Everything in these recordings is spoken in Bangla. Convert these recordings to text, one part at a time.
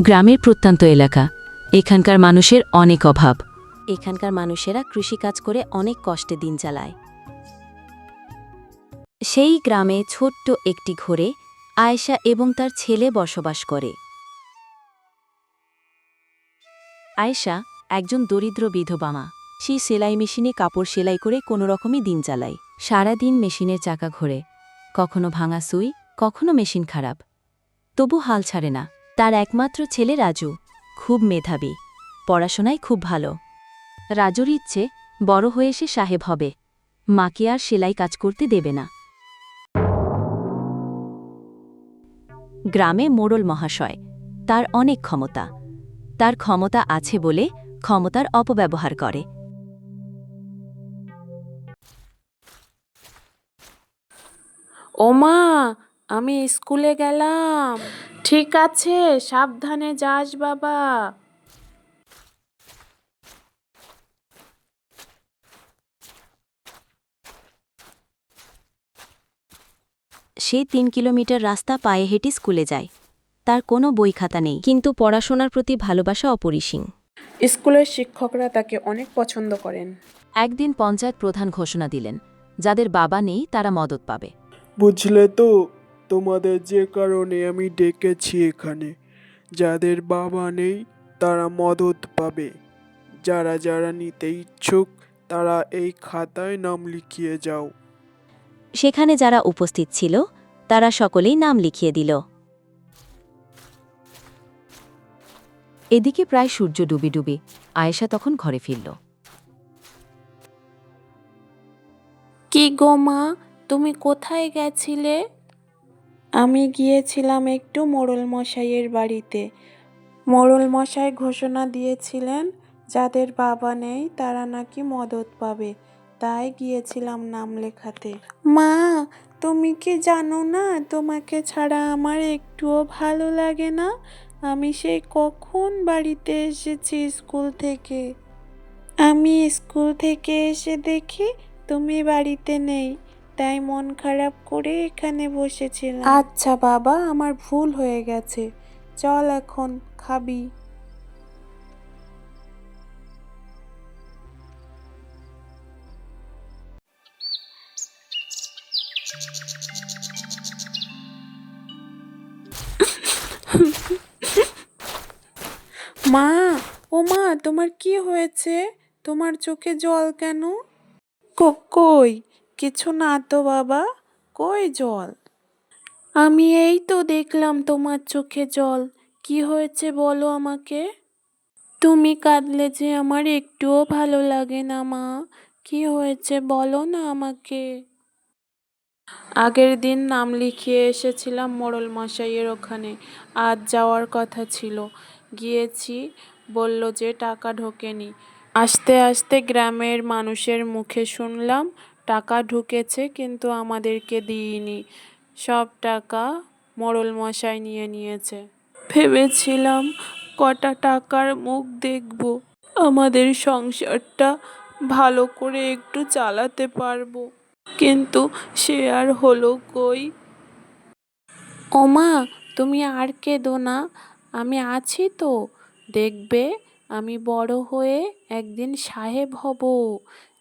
গ্রামের প্রত্যন্ত এলাকা। এখানকার মানুষের অনেক অভাব। এখানকার মানুষেরা কৃষিকাজ করে অনেক কষ্টে দিন চালায়। সেই গ্রামে ছোট্ট একটি ঘরে আয়েশা এবং তার ছেলে বসবাস করে। আয়েশা একজন দরিদ্র বিধবা মা। সেই সেলাই মেশিনে কাপড় সেলাই করে কোনো রকমই দিন চালায়। সারাদিন মেশিনের চাকা ঘোরে। কখনো ভাঙা সুই, কখনো মেশিন খারাপ। তবু হাল ছাড়ে না। তার একমাত্র ছেলে রাজু, খুব মেধাবী, পড়াশোনায় খুব ভালো। রাজুর ইচ্ছে, বড় হয়ে সে সাহেব হবে। মাকে আর সেলাই কাজ করতে দেবে না। গ্রামে মোড়ল মহাশয়, তার অনেক ক্ষমতা। তার ক্ষমতা আছে বলে ক্ষমতার অপব্যবহার করে। ওমা আমি স্কুলে গেলাম। ঠিক আছে সাবধানে যাস বাবা। সে তিন কিলোমিটার রাস্তা পায়ে হেঁটে স্কুলে যায়। তার কোনো বই খাতা নেই কিন্তু পড়াশোনার প্রতি ভালোবাসা অপরিসীম। স্কুলের শিক্ষকরা তাকে অনেক পছন্দ করেন। একদিন পঞ্চায়েত প্রধান ঘোষণা দিলেন যাদের বাবা নেই তারা মদত পাবে। বুঝলে তো তোমাদের যে কারণে আমি ডেকেছি এখানে যাদের বাবা নেই তারা মদত পাবে। যারা যারা নিতে ইচ্ছুক তারা এই খাতায় নাম লিখিয়ে যাও। সেখানে যারা উপস্থিত ছিল তারা সকলেই নাম লিখিয়ে দিল। এদিকে প্রায় সূর্য ডুবি ডুবি আয়েশা তখন ঘরে ফিরল। কি গো মা তুমি কোথায় গেছিলে? আমি গিয়েছিলাম একটু মোড়ল মশাইয়ের বাড়িতে। মোড়ল মশাই ঘোষণা দিয়েছিলেন, যাদের বাবা নেই তারা নাকি মদত পাবে। তাই গিয়েছিলাম নাম লেখাতে। মা, তুমি কি জানো না, তোমাকে ছাড়া আমার একটুও ভালো লাগে না? আমি সেই কখন বাড়িতে এসেছি স্কুল থেকে? আমি স্কুল থেকে এসে দেখি তুমি বাড়িতে নেই। তাই মন খারাপ করে এখানে বসেছিলাম। আচ্ছা বাবা আমার ভুল হয়ে গেছে। চল এখন খাবি। মা ও মা তোমার কি হয়েছে? তোমার চোখে জল কেন? কই? কিছু না তো বাবা, কই জল? আমি এই তো দেখলাম তোমার চোখে জল। কি হয়েছে বলো আমাকে? তুমি কাঁদলে যে আমার একটুও ভালো লাগে না মা। কি হয়েছে বলো না আমাকে? আগের দিন নাম লিখিয়ে এসেছিলাম মোড়ল মশাইয়ের ওখানে। আজ যাওয়ার কথা ছিল। গিয়েছি, বলল যে টাকা ঢোকেনি। আস্তে আস্তে গ্রামের মানুষের মুখে শুনলাম টাকা ঢুকেছে, কিন্তু আমাদেরকে দিইনি। সব টাকা মোড়ল মশাই নিয়ে নিয়েছে। ভেবেছিলাম কটা টাকার মুখ দেখব। আমাদের সংসারটা ভালো করে একটু চালাতে পারব। কিন্তু সে আর হলো কই? ওমা, তুমি আর কেঁদো না। আমি আছি তো। দেখবে, আমি বড় হয়ে একদিন সাহেব হব।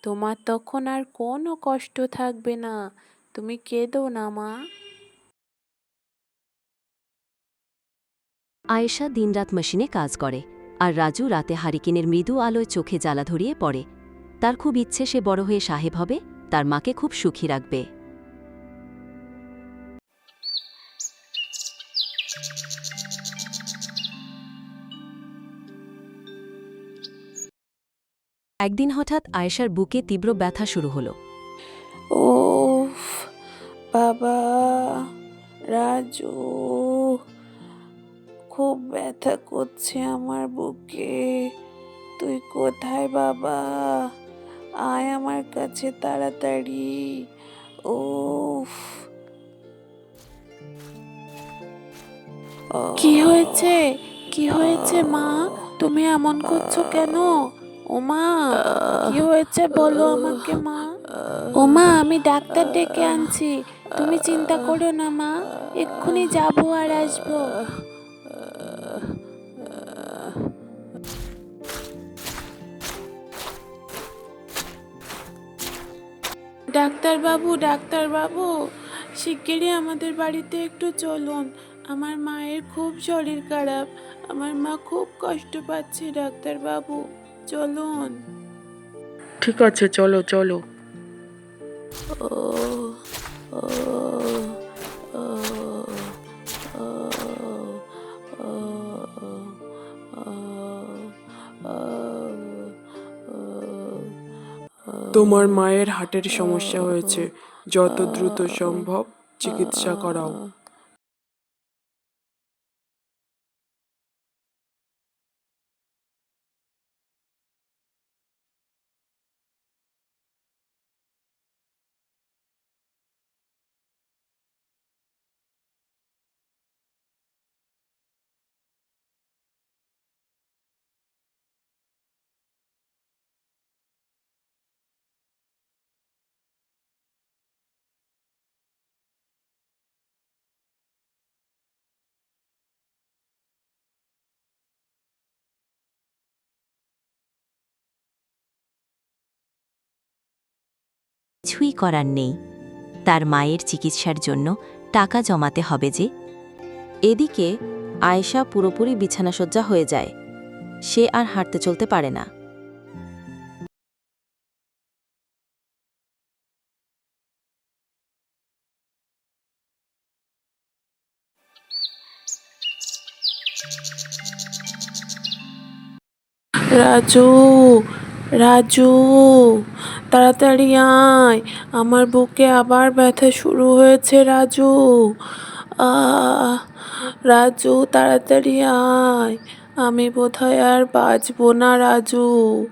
তোমার তখন আর কোনো কষ্ট থাকবে না। তুমি কেঁদো না, মা। আয়েশা দিনরাত মেশিনে কাজ করে আর রাজু রাতে হারিকিনের মৃদু আলোয় চোখে জ্বালা ধরিয়ে পড়ে। তার খুব ইচ্ছে সে বড় হয়ে সাহেব হবে, তার মাকে খুব সুখী রাখবে। একদিন হঠাৎ আয়েশার বুকে তীব্র ব্যথা শুরু হলো। ওফ বাবা রাজু খুব ব্যথা করছে আমার বুকে। তুই কোথায় বাবা? আয় আমার কাছে তাড়াতাড়ি। ওফ। কি হয়েছে? কি হয়েছে মা? তুমি এমন করছ কেন? ওমা কি হয়েছে বলো আমাকে মা? ওমা আমি ডাক্তার ডেকে আনছি। তুমি চিন্তা করো না মা এক্ষুনি যাব আর আসব। ডাক্তারবাবু ডাক্তারবাবু শিগগিরই আমাদের বাড়িতে একটু চলুন। আমার মায়ের খুব শরীর খারাপ। আমার মা খুব কষ্ট পাচ্ছে ডাক্তারবাবু। চলুন। ঠিক আছে চলো চলো। ও ও ও ও তোমার মায়ের হার্টের সমস্যা হয়েছে। যত দ্রুত সম্ভব চিকিৎসা করাও। কিছুই করার নেই। তার মায়ের চিকিৎসার জন্য টাকা জমাতে হবে যে। এদিকে আয়েশা পুরোপুরি বিছানাসজ্জা হয়ে যায়। সে আর হাঁটতে চলতে পারে না। রাজু! রাজু তাড়াতাড়ি আয়। আমার বুকে আবার ব্যথা শুরু হয়েছে রাজু। আহ রাজু তাড়াতাড়ি আয়। আমি বোধহয় আর বাঁচবো না রাজু।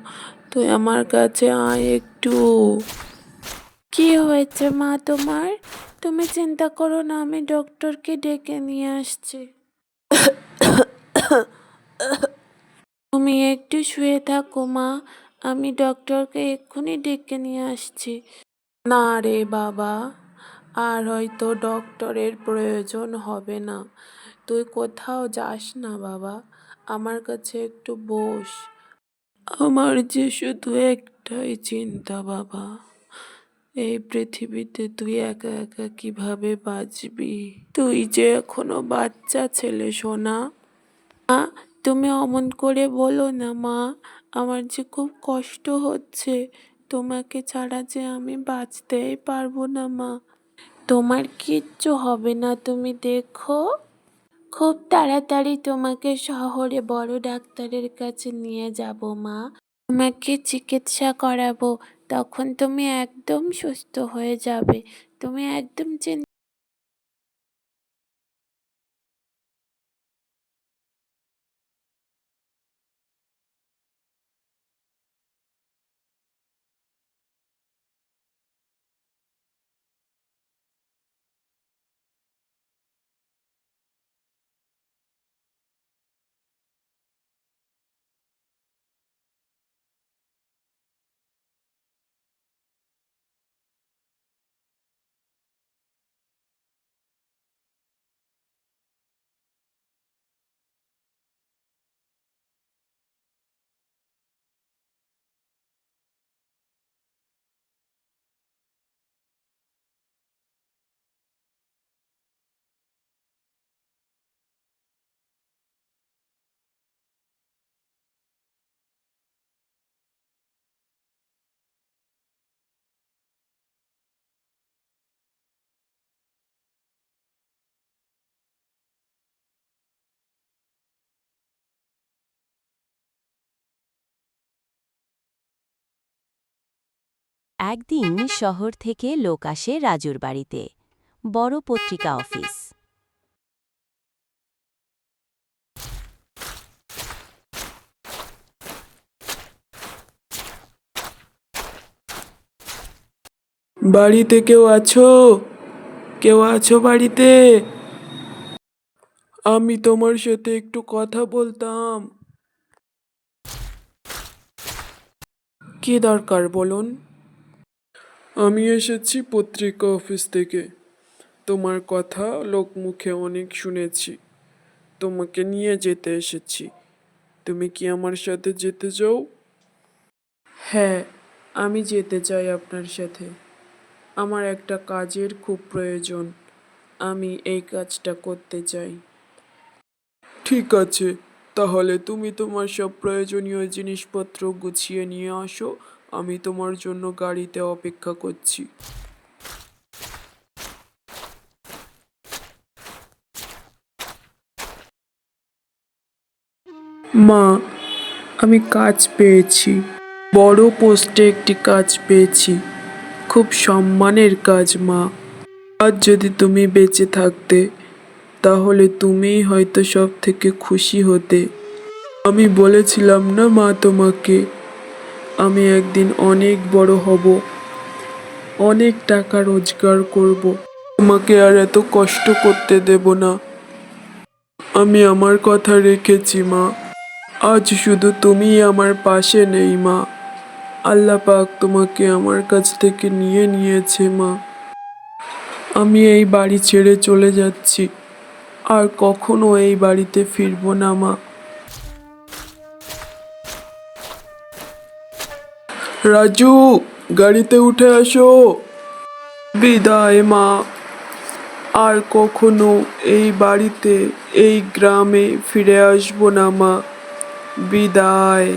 তুই আমার কাছে আয় একটু। কি হয়েছে মা তোমার? তুমি চিন্তা করো না আমি ডক্টরকে ডেকে নিয়ে আসছি। তুমি একটু শুয়ে থাকো মা। আমি ডক্টরকে এক্ষুনি ডেকে নিয়ে আসছি। না রে বাবা, আর হয়তো ডক্টরের প্রয়োজন হবে না। তুই কোথাও যাস না বাবা, আমার কাছে একটু বস। আমার যে শুধু একটাই চিন্তা বাবা, এই পৃথিবীতে তুই একা একা কীভাবে বাঁচবি? তুই যে এখনও বাচ্চা ছেলে, সোনা। তুমি অমন করে বলো না মা আমার যে খুব কষ্ট হচ্ছে, তোমাকে ছাড়া যে আমি বাঁচতেই পারব না, মা। তোমার কিচ্ছু হবে না, তুমি দেখো। খুব তাড়াতাড়ি তোমাকে শহরে বড় ডাক্তারের কাছে নিয়ে যাব, মা। তোমাকে চিকিৎসা করাবো, তখন তুমি একদম সুস্থ হয়ে যাবে। তুমি একদম চিন্তা একদিন শহর থেকে লোক আসে রাজুর বাড়িতে। বড় পত্রিকা অফিস। বাড়িতে কেউ আছো? কেউ আছো বাড়িতে? আমি তোমার সাথে একটু কথা বলতাম। কি দরকার বলুন? আমি এসেছি পত্রিকা অফিস থেকে। তোমার কথা লোকমুখে অনেক শুনেছি। তোমাকে নিয়ে যেতে এসেছি। তুমি কি আমার সাথে যেতে চাও? হ্যাঁ আমি যেতে চাই আপনার সাথে। আমার একটা কাজের খুব প্রয়োজন। আমি এই কাজটা করতে চাই। ঠিক আছে তাহলে তুমি তোমার সব প্রয়োজনীয় জিনিসপত্র গুছিয়ে নিয়ে আসো। আমি তোমার জন্য গাড়িতে অপেক্ষা করছি। মা, আমি কাজ পেয়েছি। বড় পোস্টে একটি কাজ পেয়েছি। খুব সম্মানের কাজ, মা। আজ যদি তুমি বেঁচে থাকতে, তাহলে তুমিই হয়তো সব থেকে খুশি হতে। আমি বলেছিলাম না মা তোমাকে? আমি একদিন অনেক বড় হব, অনেক টাকা রোজগার করব। তোমাকে আর এত কষ্ট করতে দেব না। আমি আমার কথা রেখেছি, মা। আজ শুধু তুমিই আমার পাশে নেই, মা। আল্লাহ পাক তোমাকে আমার কাছ থেকে নিয়ে নিয়েছে, মা। আমি এই বাড়ি ছেড়ে চলে যাচ্ছি। আর কখনো এই বাড়িতে ফিরবো না, মা। রাজু, গাড়িতে উঠে আসো। বিদায়, মা। আর কখনো এই বাড়িতে, এই গ্রামে ফিরে আসব না, মা। বিদায়।